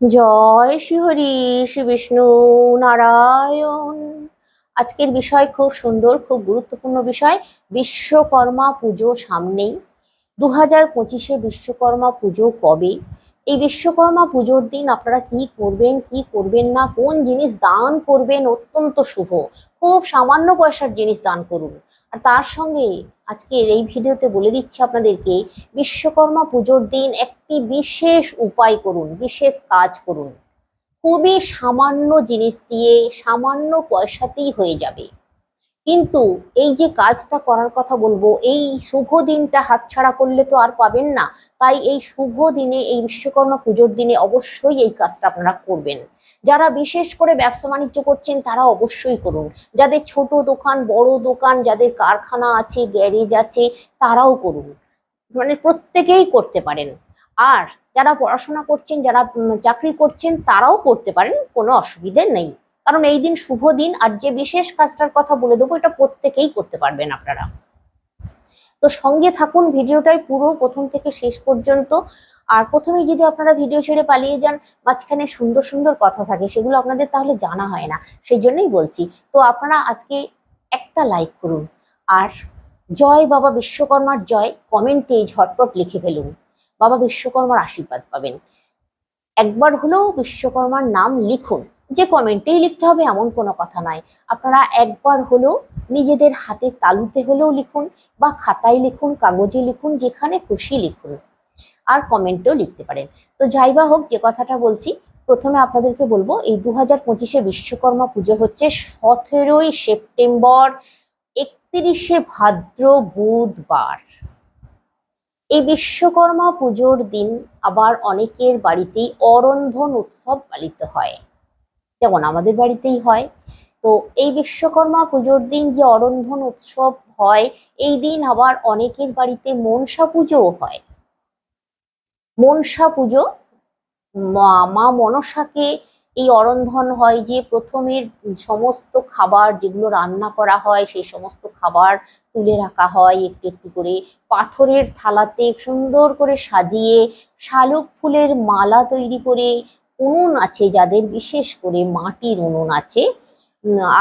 জয় শ্রীহরি শ্রী বিষ্ণু নারায়ণ। আজকের বিষয় খুব সুন্দর, খুব গুরুত্বপূর্ণ বিষয়, বিশ্বকর্মা পুজো সামনেই। দু হাজার পঁচিশে বিশ্বকর্মা পুজো কবে? এই বিশ্বকর্মা পুজোর দিন আপনারা কি করবেন কি করবেন না, কোন জিনিস দান করবেন অত্যন্ত শুভ। খুব সামান্য পয়সার জিনিস দান করুন। আর তার সঙ্গে আজকের এই ভিডিওতে বলে দিচ্ছি আপনাদেরকে, বিশ্বকর্মা পুজোর দিন একটি বিশেষ উপায় করুন, বিশেষ কাজ করুন। খুবই সামান্য জিনিস দিয়ে সামান্য পয়সাতেই হয়ে যাবে। কিন্তু এই যে কাজটা করার কথা বলব, এই শুভ দিনটা হাতছাড়া করলে তো আর পাবেন না। তাই এই শুভ দিনে, এই বিশ্বকর্মা পুজোর দিনে অবশ্যই এই কাজটা আপনারা করবেন। যারা বিশেষ করে ব্যবসা বাণিজ্য করছেন, তারা অবশ্যই করুন। যাদের ছোট দোকান, বড় দোকান, যাদের কারখানা আছে, গ্যারেজ আছে, তারাও করুন। মানে প্রত্যেকেই করতে পারেন। আর যারা পড়াশোনা করছেন, যারা চাকরি করছেন, তারাও করতে পারেন, কোনো অসুবিধে নেই। কারণ এই দিন শুভ দিন, আর যে বিশেষ কাজটার কথা বলে দেবো, এটা প্রত্যেকেই করতে পারবেন আপনারা। তো সঙ্গে থাকুন, ভিডিওটাই পুরো প্রথম থেকে শেষ পর্যন্ত। আর প্রথমে যদি আপনারা ভিডিও ছেড়ে পালিয়ে যান, মাঝখানে সুন্দর সুন্দর কথা থাকে, সেগুলো আপনাদের তাহলে জানা হয় না, সেই জন্যই বলছি। তো আপনারা আজকে একটা লাইক করুন, আর জয় বাবা বিশ্বকর্মার জয় কমেন্টে ঝটপট লিখে ফেলুন। বাবা বিশ্বকর্মার আশীর্বাদ পাবেন। একবার হলেও বিশ্বকর্মার নাম লিখুন। যে কমেন্টেই লিখতে হবে এমন কোনো কথা নয়। আপনারা একবার হলেও নিজেদের হাতে তালুতে হলেও লিখুন বা খাতায় লিখুন, কাগজে লিখুন, যেখানে খুশি লিখুন আর কমেন্টেও লিখতে পারেন। তো যাই বা হোক, যে কথাটা বলছি, প্রথমে আপনাদেরকে বলব, এই দু হাজার পঁচিশে বিশ্বকর্মা পুজো হচ্ছে সতেরোই সেপ্টেম্বর, একত্রিশে ভাদ্র বুধবার। এই বিশ্বকর্মা পুজোর দিন আবার অনেকের বাড়িতেই অরন্ধন উৎসব পালিত হয়। যেমন আমাদের বাড়িতেই হয়। তো এই বিশ্বকর্মা পুজোর দিন যে অরন্ধন উৎসব হয়, এই দিন আবার অনেকের বাড়িতে মনসা পুজোও হয়। মনসা পুজো, মা মনসাকে এই অরন্ধন হয় যে প্রথমের সমস্ত খাবার যেগুলো রান্না করা হয়, সেই সমস্ত খাবার তুলে রাখা হয়, একটু একটু করে পাথরের থালাতে সুন্দর করে সাজিয়ে শালুক ফুলের মালা তৈরি করে উনুন আছে, যাদের বিশেষ করে মাটির উনুন আছে।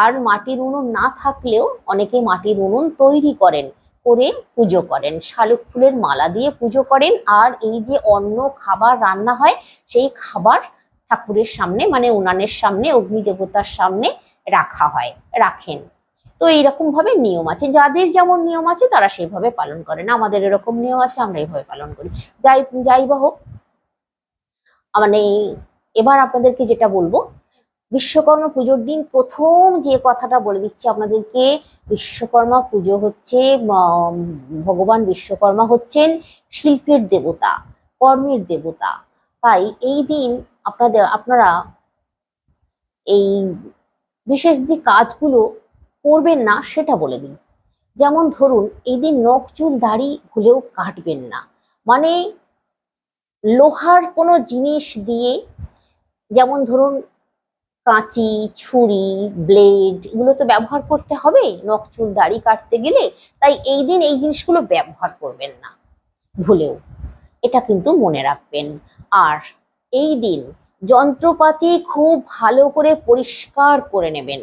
আর মাটির উনুন না থাকলেও অনেকে মাটির উনুন তৈরি করেন, করে পুজো করেন। শালুক ফুলের মালা দিয়ে পুজো করেন। আর এই যে অন্য খাবার রান্না হয়, সেই খাবার ঠাকুরের সামনে মানে উনানের সামনে, অগ্নি দেবতার সামনে রাখা হয়, রাখেন। তো এইরকম ভাবে নিয়ম আছে। যাদের যেমন নিয়ম আছে, তারা সেভাবে পালন করেন। আমাদের এরকম নিয়ম আছে, আমরা এইভাবে পালন করি। যাই যাই বা হোক মানে এবার আপনাদেরকে যেটা বলব, বিশ্বকর্মা পুজোর দিন প্রথম যে কথাটা বলে দিচ্ছি আপনাদেরকে, বিশ্বকর্মা পুজো হচ্ছে ভগবান বিশ্বকর্মা হচ্ছেন শিল্পের দেবতা, কর্মের দেবতা। তাই এই দিন আপনাদের, আপনারা এই বিশেষ যে কাজগুলো করবেন না, সেটা বলে দিন যেমন ধরুন, এই দিন নখ, চুল, দাড়ি ভুলেও কাটবেন না। মানে লোহার কোনো জিনিস দিয়ে যেমন ধরুন কাঁচি, ছুরি ব্লেড এগুলো তো ব্যবহার করতে হবে। নখ, চুল, দাড়ি কাটতে গেলে তাই এই দিন এই জিনিসগুলো ব্যবহার করবেন না। ভুলেও এটা কিন্তু মনে রাখবেন। আর এই দিন যন্ত্রপাতি খুব ভালো করে পরিষ্কার করে নেবেন।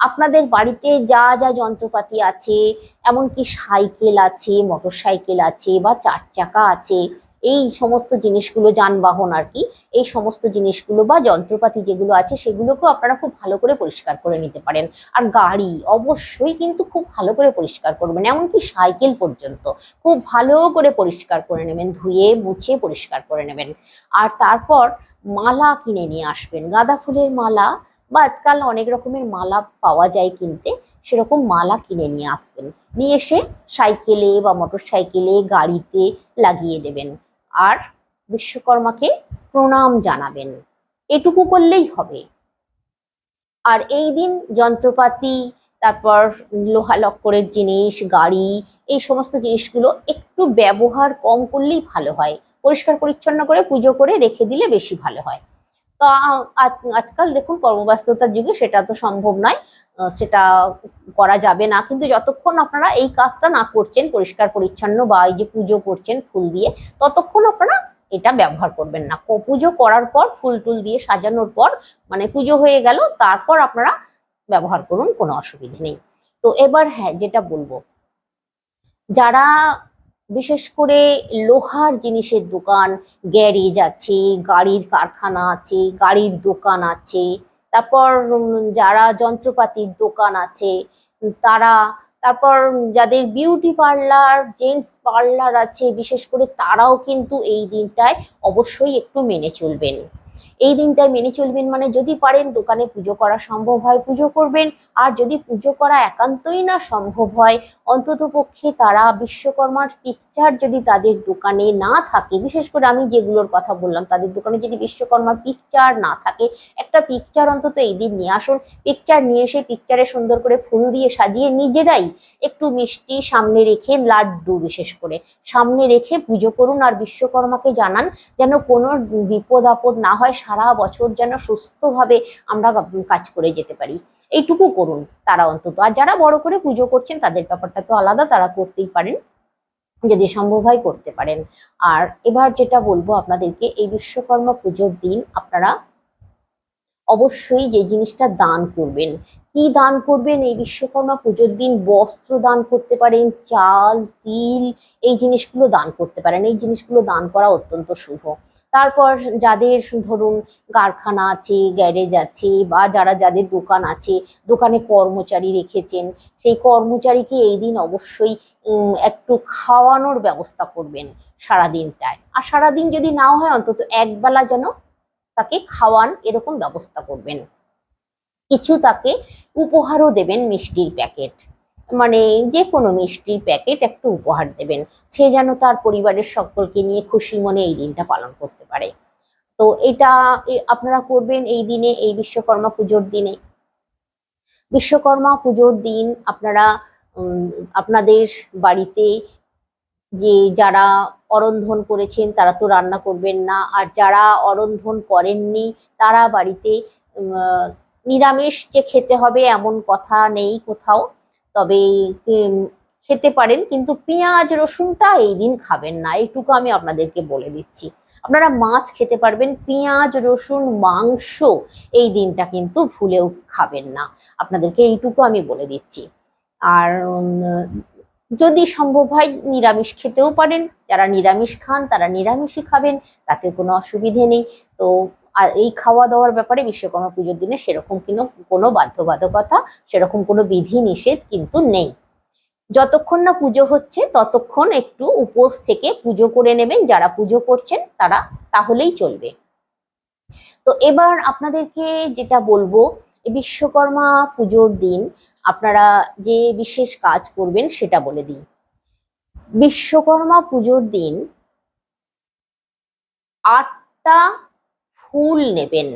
আপনাদের বাড়িতে যা যা যন্ত্রপাতি আছে, এমনকি সাইকেল আছে মোটর সাইকেল আছে বা চার চাকা আছে এই সমস্ত জিনিসগুলো যানবাহন আর কি, এই সমস্ত জিনিসগুলো বা যন্ত্রপাতি যেগুলো আছে সেগুলোকেও আপনারা খুব ভালো করে পরিষ্কার করে নিতে পারেন। আর গাড়ি অবশ্যই কিন্তু খুব ভালো করে পরিষ্কার করবেন, এমনকি সাইকেল পর্যন্ত খুব ভালো করে পরিষ্কার করে নেবেন, ধুয়ে মুছে পরিষ্কার করে নেবেন। আর তারপর মালা কিনে নিয়ে আসবেন, গাঁদা ফুলের মালা বা আজকাল অনেক রকমের মালা পাওয়া যায় কিনতে, সেরকম মালা কিনে নিয়ে আসবেন। নিয়ে এসে সাইকেলে বা মোটর সাইকেলে গাড়িতে লাগিয়ে দেবেন। আর বিশ্বকর্মাকে প্রণাম জানাবেন। এটুকু করলেই হবে। আর এই দিন যন্ত্রপাতি, তারপর লোহা লক্করের জিনিস, গাড়ি, এই সমস্ত জিনিসগুলো একটু ব্যবহার কম করলেই ভালো হয়। পরিষ্কার পরিচ্ছন্ন করে পুজো করে রেখে দিলে বেশি ভালো হয়। তো আজকাল দেখুন কর্মব্যস্ততার যুগে সেটা তো সম্ভব নয়। সেটা করা যাবে না। কিন্তু যতক্ষণ আপনারা এই কাজটা না করছেন, পরিষ্কার, পরিচ্ছন্ন বা এই যে পুজো করছেন ফুল দিয়ে, ততক্ষণ আপনারা এটা ব্যবহার করবেন না। পুজো করার পর ফুল টুল দিয়ে সাজানোর পর মানে পুজো হয়ে গেল, তারপর আপনারা ব্যবহার করুন, কোনো অসুবিধা নেই। তো এবার হ্যাঁ যেটা বলব, যারা বিশেষ করে লোহার জিনিসের দোকান, গ্যারেজ আছে, গাড়ির কারখানা আছে, গাড়ির দোকান আছে তারপর যারা যন্ত্রপাতির দোকান আছে, তারা, তারপর যাদের বিউটি পার্লার জেন্টস পার্লার আছে, বিশেষ করে তারাও কিন্তু এই দিনটায় অবশ্যই একটু মেনে চলবেন। এই দিনটায় মেনে চলবেন মানে যদি পারেন দোকানে পুজো করা সম্ভব হয়, পুজো করবেন। আর যদি পুজো করা একান্তই না সম্ভব হয়, অন্তত পক্ষে তারা বিশ্বকর্মার পিকচার যদি তাদের দোকানে না থাকে, বিশেষ করে আমি যেগুলোর কথা বললাম, তাদের দোকানে যদি বিশ্বকর্মার পিকচার না থাকে, একটা পিকচার অন্তত এই দিন নিয়ে আসুন। পিকচার নিয়ে এসে পিকচারে সুন্দর করে ফুল দিয়ে সাজিয়ে নিজেরাই একটু মিষ্টি সামনে রেখে লাড্ডু বিশেষ করে সামনে রেখে পুজো করুন। আর বিশ্বকর্মাকে জানান যেন কোনো বিপদ আপদ না হয় সারা বছর যেন সুস্থভাবে আমরা কাজ করে যেতে পারি। এইটুকু করুন তারা অন্তত। আর যারা বড় করে পুজো করছেন, তাদের ব্যাপারটা তো আলাদা, তারা করতেই পারেন। যদি সম্ভব হয় করতে পারেন। আর এবার যেটা বলব আপনাদেরকে, এই বিশ্বকর্মা পুজোর দিন আপনারা অবশ্যই যে জিনিসটা দান করবেন। কি দান করবেন? এই বিশ্বকর্মা পুজোর দিন বস্ত্র দান করতে পারেন, চাল, তিল, এই জিনিসগুলো দান করতে পারেন। এই জিনিসগুলো দান করা অত্যন্ত শুভ। তারপর যাদের ধরুন কারখানা আছে, গ্যারেজ আছে বা যারা যাদের দোকান আছে, দোকানে কর্মচারী রেখেছেন, সেই কর্মচারীকে এই দিন অবশ্যই একটু খাওয়ানোর ব্যবস্থা করবেন সারাদিনটায়। আর সারাদিন যদি নাও হয়, অন্তত একবেলা যেন তাকে খাওয়ান এরকম ব্যবস্থা করবেন। কিছু তাকে উপহারও দেবেন মিষ্টির প্যাকেট। মানে যে কোনো মিষ্টির প্যাকেট একটু উপহার দেবেন। সে যেন তার পরিবারের সকলকে নিয়ে খুশি মনে এই দিনটা পালন করতে পারে। তো এটা আপনারা করবেন এই দিনে, এই বিশ্বকর্মা পুজোর দিনে। বিশ্বকর্মা পুজোর দিন আপনারা আপনাদের বাড়িতে যে যারা অরন্ধন করেছেন তারা তো রান্না করবেন না। আর যারা অরন্ধন করেননি তারা বাড়িতে নিরামিষ যে খেতে হবে এমন কথা নেই কোথাও। তবে খেতে পারেন, কিন্তু পেঁয়াজ, রসুনটা এই দিন খাবেন না। এইটুকু আমি আপনাদেরকে বলে দিচ্ছি। আপনারা মাছ খেতে পারবেন, পেঁয়াজ, রসুন, মাংস এই দিনটা কিন্তু ভুলেও খাবেন না। আপনাদেরকে এইটুকু আমি বলে দিচ্ছি। আর যদি সম্ভব হয় নিরামিষ খেতেও পারেন। যারা নিরামিষ খান, তারা নিরামিষই খাবেন, তাতে কোনো অসুবিধে নেই। তো আর এই খাওয়া দাওয়ার ব্যাপারে বিশ্বকর্মা পুজোর দিনে সেরকম কিন্তু কোনো বাধ্যবাধকতা, সেরকম কোনো বিধি নিষেধ কিন্তু নেই। যতক্ষণ না পুজো হচ্ছে, ততক্ষণ একটু উপোস থেকে পুজো করে নেবেন, যারা পুজো করছেন তারা তাহলেই চলবে। তো এবার আপনাদেরকে যেটা বলব বিশ্বকর্মা পুজোর দিন আপনারা যে বিশেষ কাজ করবেন সেটা বলে দিই। বিশ্বকর্মা পুজোর দিন আটটা ফুল নেবেন,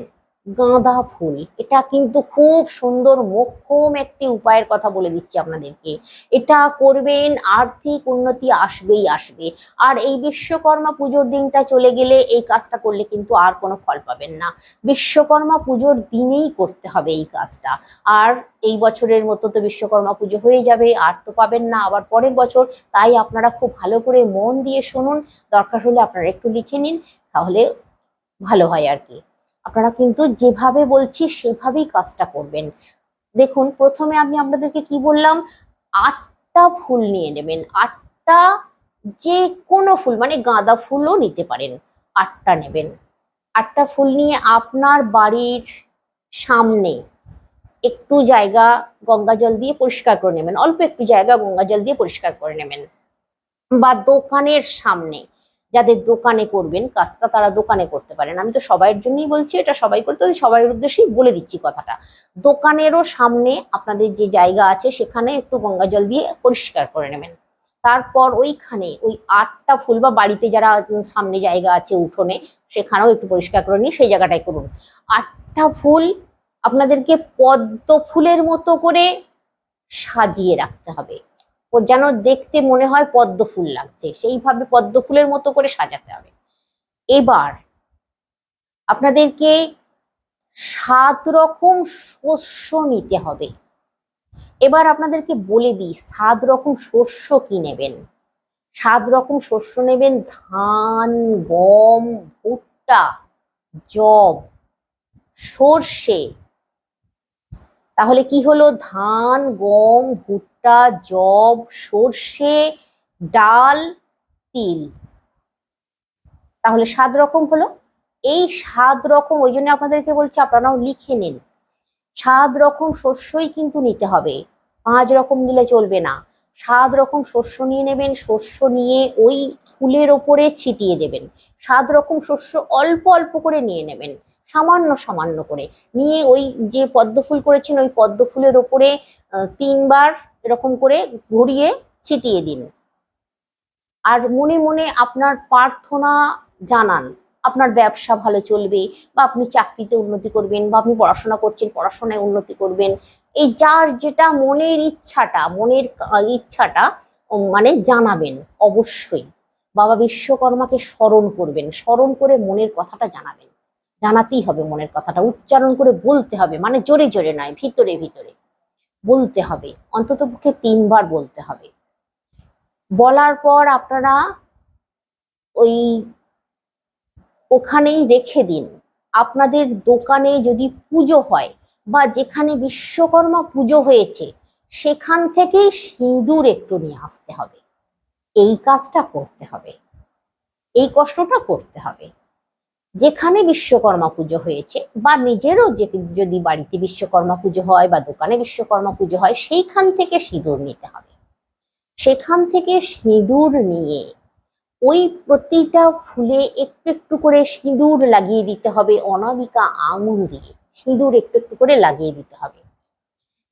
গাঁদা ফুল। এটা কিন্তু খুব সুন্দর মোক্ষম একটি উপায়ের কথা বলে দিচ্ছি আপনাদেরকে। এটা করবেন, আর্থিক উন্নতি আসবেই আসবে। আর এই বিশ্বকর্মা পুজোর দিনটা চলে গেলে এই কাজটা করলে কিন্তু আর কোনো ফল পাবেন না। বিশ্বকর্মা পুজোর দিনেই করতে হবে এই কাজটা। আর এই বছরের মতো তো বিশ্বকর্মা পুজো হয়ে যাবে, আর তো পাবেন না আবার পরের বছর। তাই আপনারা খুব ভালো করে মন দিয়ে শুনুন। দরকার হলে আপনারা একটু লিখে নিন, তাহলে ভালো হয় আর কি। আপনারা কিন্তু যেভাবে বলছি সেভাবেই কাজটা করবেন। দেখুন, প্রথমে আমি আপনাদেরকে কি বললাম? আটটা ফুল নিয়ে নেবেন। আটটা যে কোনো ফুল মানে গাঁদা ফুলও নিতে পারেন। আটটা নেবেন। আটটা ফুল নিয়ে আপনার বাড়ির সামনে একটু জায়গা গঙ্গা জল দিয়ে পরিষ্কার করে নেবেন। অল্প একটু জায়গা গঙ্গা জল দিয়ে পরিষ্কার করে নেবেন। বা দোকানের সামনে যাদের দোকানে করবেন, কাজটা তারা দোকানে করতে পারেন। আমি তো সবাইয়ের জন্যই বলছি, এটা সবাই করতে সবাইয়ের উদ্দেশ্যেই বলে দিচ্ছি কথাটা। দোকানেরও সামনে আপনাদের যে জায়গা আছে, সেখানে একটু গঙ্গা জল দিয়ে পরিষ্কার করে নেবেন। তারপর ওইখানে ওই আটটা ফুল বা বাড়িতে যারা সামনে জায়গা আছে উঠোনে, সেখানেও একটু পরিষ্কার করে নিয়ে সেই জায়গাটায় করুন। আটটা ফুল আপনাদেরকে পদ্ম ফুলের মতো করে সাজিয়ে রাখতে হবে। যেন দেখতে মনে হয় পদ্ম ফুল লাগছে। সেইভাবে পদ্ম ফুলের মতো করে সাজাতে হবে। এবার আপনাদেরকে সাত রকম শস্য নিতে হবে। এবার আপনাদেরকে বলে দিই, সাত রকম শস্য কি নেবেন? সাত রকম শস্য নেবেন ধান, গম, ভুট্টা জব সর্ষে। তাহলে কি হলো? ধান, গম, ভুট্টা জব, সর্ষে, ডাল, তিল। তাহলে সাত রকম হলো? এই সাত রকম, ওই জন্য আপনাদেরকে বলছি, আপনারাও লিখে নিন। সাত রকম শস্যই কিন্তু নিতে হবে। পাঁচ রকম নিলে চলবে না। সাত রকম শস্য নিয়ে নেবেন শস্য নিয়ে ওই ফুলের ওপরে ছিটিয়ে দেবেন। সাত রকম শস্য অল্প অল্প করে নিয়ে নেবেন, সামান্য সামান্য করে। নিয়ে ওই যে পদ্ম ফুল করেছেন, ওই পদ্ম ফুলের ওপরে তিনবার এরকম করে ঘুরিয়ে ছিটিয়ে দিন। আর মনে মনে আপনার প্রার্থনা জানান, আপনার ব্যবসা ভালো চলবে বা আপনি চাকরিতে উন্নতি করবেন বা আপনি পড়াশোনা করছেন, পড়াশোনায় উন্নতি করবেন, এই যার যেটা মনের ইচ্ছাটা মনের ইচ্ছাটা মানে জানাবেন অবশ্যই। বাবা বিশ্বকর্মাকে স্মরণ করবেন, স্মরণ করে মনের কথাটা জানাবেন। জানাতেই হবে মনের কথাটা, উচ্চারণ করে বলতে হবে মানে জোরে জোরে নয়, ভিতরে ভিতরে। বলতে হবে, অন্তত পক্ষে তিনবার বলতে হবে। বলার পর আপনারা ওই ওখানেই রেখে দিন। আপনাদের দোকানে যদি পুজো হয় বা যেখানে বিশ্বকর্মা পুজো হয়েছে, সেখান থেকেই সিঁদুর একটু নিয়ে আসতে হবে। এই কাজটা করতে হবে। এই কষ্টটা করতে হবে। যেখানে বিশ্বকর্মা পুজো হয়েছে বা নিজেরও যে যদি বাড়িতে বিশ্বকর্মা পুজো হয় বা দোকানে বিশ্বকর্মা পুজো হয়, সেইখান থেকে সিঁদুর নিতে হবে। সেখান থেকে সিঁদুর নিয়ে ওই প্রতিটা ফুলে একটু একটু করে সিঁদুর লাগিয়ে দিতে হবে, অনামিকা আঙুল দিয়ে সিঁদুর একটু একটু করে লাগিয়ে দিতে হবে।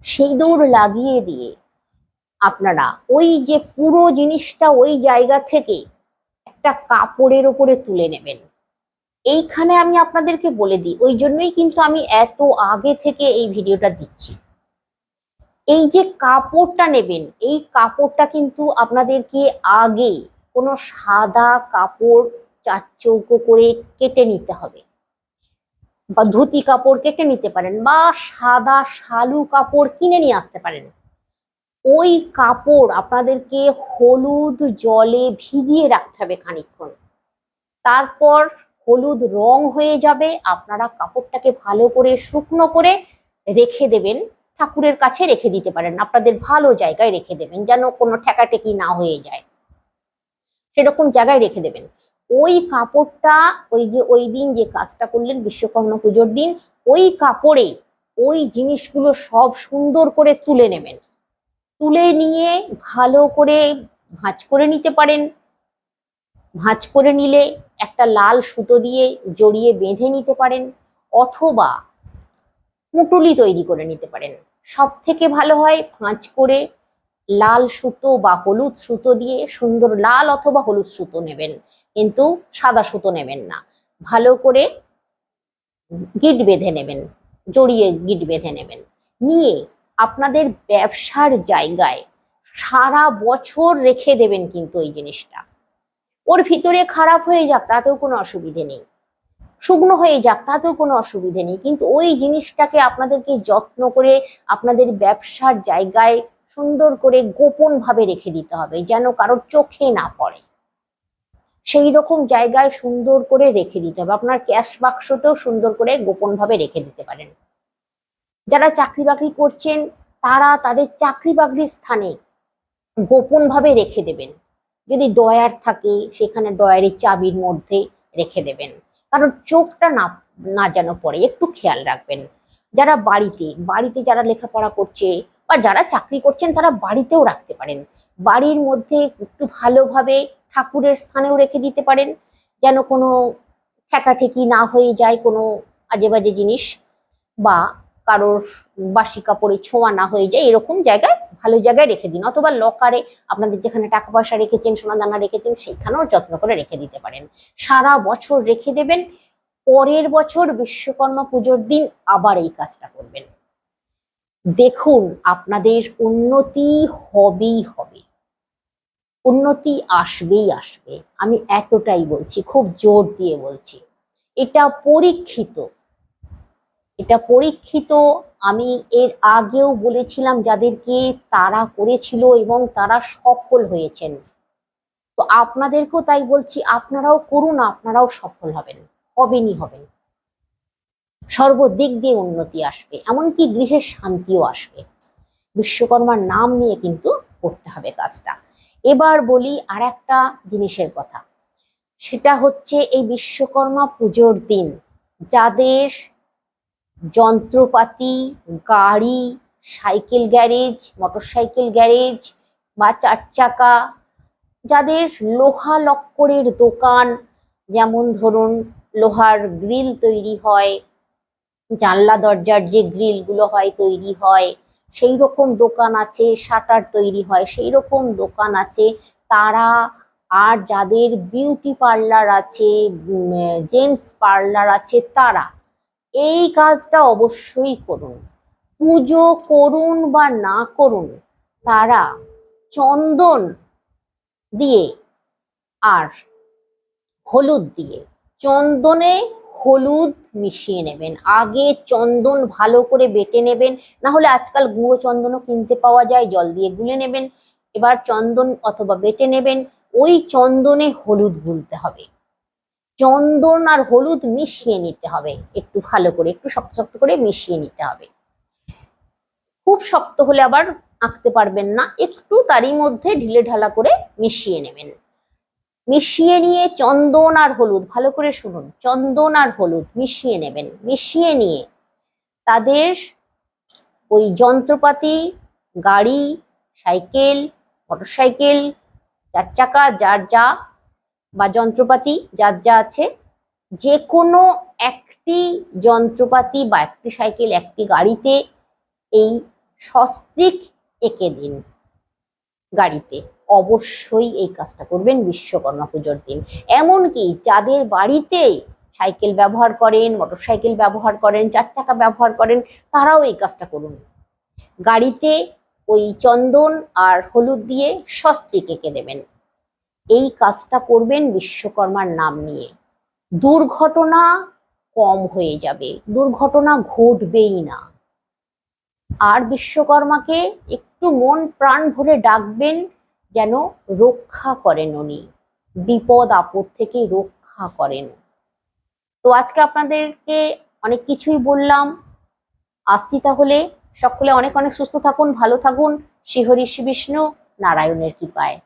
সিঁদুর লাগিয়ে দিয়ে আপনারা ওই যে পুরো জিনিসটা ওই জায়গা থেকে একটা কাপড়ের ওপরে তুলে নেবেন। এইখানে আমি আপনাদেরকে বলে দিই, ওই জন্যই কিন্তু আমি এত আগে থেকে এই ভিডিওটা দিচ্ছি। এই যে কাপড়টা নেবেন, এই কাপড়টা কিন্তু আপনাদেরকে আগে কোনো সাদা কাপড় চার চৌকো করে কেটে নিতে হবে বা ধুতি কাপড় কেটে নিতে পারেন বা সাদা শালু কাপড় কিনে নিয়ে আসতে পারেন। ওই কাপড় আপনাদেরকে হলুদ জলে ভিজিয়ে রাখতে হবে খানিকক্ষণ। তারপর হলুদ রং হয়ে যাবে। আপনারা কাপড়টাকে ভালো করে শুকনো করে রেখে দেবেন। ঠাকুরের কাছে রেখে দিতে পারেন। আপনাদের ভালো জায়গায় রেখে দেবেন যেন কোনো ঠেকাটেকি না হয়ে যায়। সেরকম জায়গায় রেখে দেবেন। ওই কাপড়টা, ওই যে, ওই দিন যে কাজটা করলেন বিশ্বকর্মা পুজোর দিন, ওই কাপড়ে ওই জিনিসগুলো সব সুন্দর করে তুলে নেবেন। তুলে নিয়ে ভালো করে ভাঁজ করে নিতে পারেন। ভাঁজ করে নিলে একটা লাল সুতো দিয়ে জড়িয়ে বেঁধে নিতে পারেন অথবা পুটুলি তৈরি করে নিতে পারেন। সব থেকে ভালো হয় ভাঁজ করে লাল সুতো বা হলুদ সুতো দিয়ে সুন্দর লাল অথবা হলুদ সুতো নেবেন, কিন্তু সাদা সুতো নেবেন না। ভালো করে গিট বেঁধে নেবেন, জড়িয়ে গিট বেঁধে নেবেন। নিয়ে আপনাদের ব্যবসার জায়গায় সারা বছর রেখে দেবেন কিন্তু এই জিনিসটা। ওর ভিতরে খারাপ হয়ে যাক, তাতেও কোনো অসুবিধে নেই। শুকনো হয়ে যাক, তাতেও কোনো অসুবিধে নেই। কিন্তু ওই জিনিসটাকে আপনাদেরকে যত্ন করে আপনাদের ব্যবসার জায়গায় সুন্দর করে গোপন ভাবে রেখে দিতে হবে, যেন কারোর চোখে না পড়ে। সেই রকম জায়গায় সুন্দর করে রেখে দিতে হবে। আপনার ক্যাশ বাক্সতেও সুন্দর করে গোপন ভাবে রেখে দিতে পারেন। যারা চাকরি বাকরি করছেন, তারা তাদের চাকরি বাকরির স্থানে গোপন ভাবে রেখে দেবেন। যদি ডয়ার থাকে, সেখানে ডয়ারের চাবির মধ্যে রেখে দেবেন। কারণ চোখটা না না যেন পড়ে, একটু খেয়াল রাখবেন। যারা বাড়িতে বাড়িতে যারা লেখাপড়া করছে বা যারা চাকরি করছেন, তারা বাড়িতেও রাখতে পারেন। বাড়ির মধ্যে একটু ভালোভাবে ঠাকুরের স্থানেও রেখে দিতে পারেন, যেন কোনো ঠেকাঠেকি না হয়ে যায় কোনো আজে বাজে জিনিস বা কারোর বাসি কাপড়ে ছোঁয়া না হয়ে যায়, এরকম জায়গায় ভালো জায়গায় রেখে দিন। অথবা লকারে আপনাদের যেখানে টাকা পয়সা রেখেছেন সোনা দানা রেখেছেন সেখানেও যত্ন করে রেখে দিতে পারেন। সারা বছর রেখে দেবেন, পরের বছর বিশ্বকর্মা পুজোর দিন আবার এই কাজটা করবেন। দেখুন, আপনাদের উন্নতি হবেই হবে। উন্নতি আসবেই আসবে। আমি এতটাই বলছি, খুব জোর দিয়ে বলছি। এটা পরীক্ষিত এটা পরীক্ষিত। আমি এর আগেও বলেছিলাম যাদেরকে তারা করেছিল এবং তারা সফল হয়েছেন। তো আপনাদেরকেও তাই বলছি, আপনারাও করুন, আপনারাও সফল হবেন, হবেনই হবেন। সর্বদিক দিয়ে উন্নতি আসবে, এমনকি গৃহের শান্তিও আসবে। বিশ্বকর্মার নাম নিয়ে কিন্তু করতে হবে কাজটা। এবার বলি আর একটা জিনিসের কথা। সেটা হচ্ছে এই বিশ্বকর্মা পুজোর দিন, যাদের যন্ত্রপাতি, গাড়ি, সাইকেল গ্যারেজ, মোটরসাইকেল গ্যারেজ বা চার চাকা, যাদের লোহা লক্করের দোকান, যেমন ধরুন লোহার গ্রিল তৈরি হয়, জানলা দরজার যে গ্রিলগুলো হয় তৈরি হয় সেই রকম দোকান আছে, শাটার তৈরি হয় সেই রকম দোকান আছে। তারা আর যাদের বিউটি পার্লার আছে জেন্টস পার্লার আছে, তারা এই কাজটা অবশ্যই করুন। পুজো করুন বা না করুন, তারা চন্দন দিয়ে আর হলুদ দিয়ে, চন্দনে হলুদ মিশিয়ে নেবেন। আগে চন্দন ভালো করে বেটে নেবেন, না হলে আজকাল গুঁড়ো চন্দনও কিনতে পাওয়া যায়, জল দিয়ে গুলে নেবেন। এবার চন্দন অথবা বেটে নেবেন, ওই চন্দনে হলুদ গুলতে হবে। চন্দন আর হলুদ মিশিয়ে নিতে হবে। একটু ভালো করে, একটু শক্ত শক্ত করে মিশিয়ে নিতে হবে। খুব শক্ত হলে আবার আঁকতে পারবেন না, একটু তারই মধ্যে ঢিলে ঢালা করে মিশিয়ে নেবেন। মিশিয়ে নিয়ে চন্দন আর হলুদ, ভালো করে শুনুন, চন্দন আর হলুদ মিশিয়ে নেবেন, মিশিয়ে নিয়ে তাদের ওই যন্ত্রপাতি, গাড়ি, সাইকেল, মোটরসাইকেল, চার চাকা, যার যা বা যন্ত্রপাতি, যার যা আছে যে কোনো একটি যন্ত্রপাতি বা একটি সাইকেল, একটি গাড়িতে এই সস্ত্রিক এঁকে দিন। গাড়িতে অবশ্যই এই কাজটা করবেন বিশ্বকর্মা পুজোর দিন। এমনকি যাদের বাড়িতে সাইকেল ব্যবহার করেন, মোটরসাইকেল ব্যবহার করেন, চার চাকা ব্যবহার করেন, তারাও এই কাজটা করুন। গাড়িতে ওই চন্দন আর হলুদ দিয়ে সস্ত্রিক এঁকে দেবেন। এই কাজটা করবেন বিশ্বকর্মার নাম নিয়ে। দুর্ঘটনা কম হয়ে যাবে, দুর্ঘটনা ঘটবেই না। আর বিশ্বকর্মাকে একটু মন প্রাণ ভরে ডাকবেন যেন রক্ষা করেন উনি, বিপদ আপদ থেকে রক্ষা করেন। তো আজকে আপনাদেরকে অনেক কিছুই বললাম। আসছি তাহলে, সকলে অনেক অনেক সুস্থ থাকুন, ভালো থাকুন। শ্রীহরি শ্রী বিষ্ণু, নারায়ণের কৃপায়।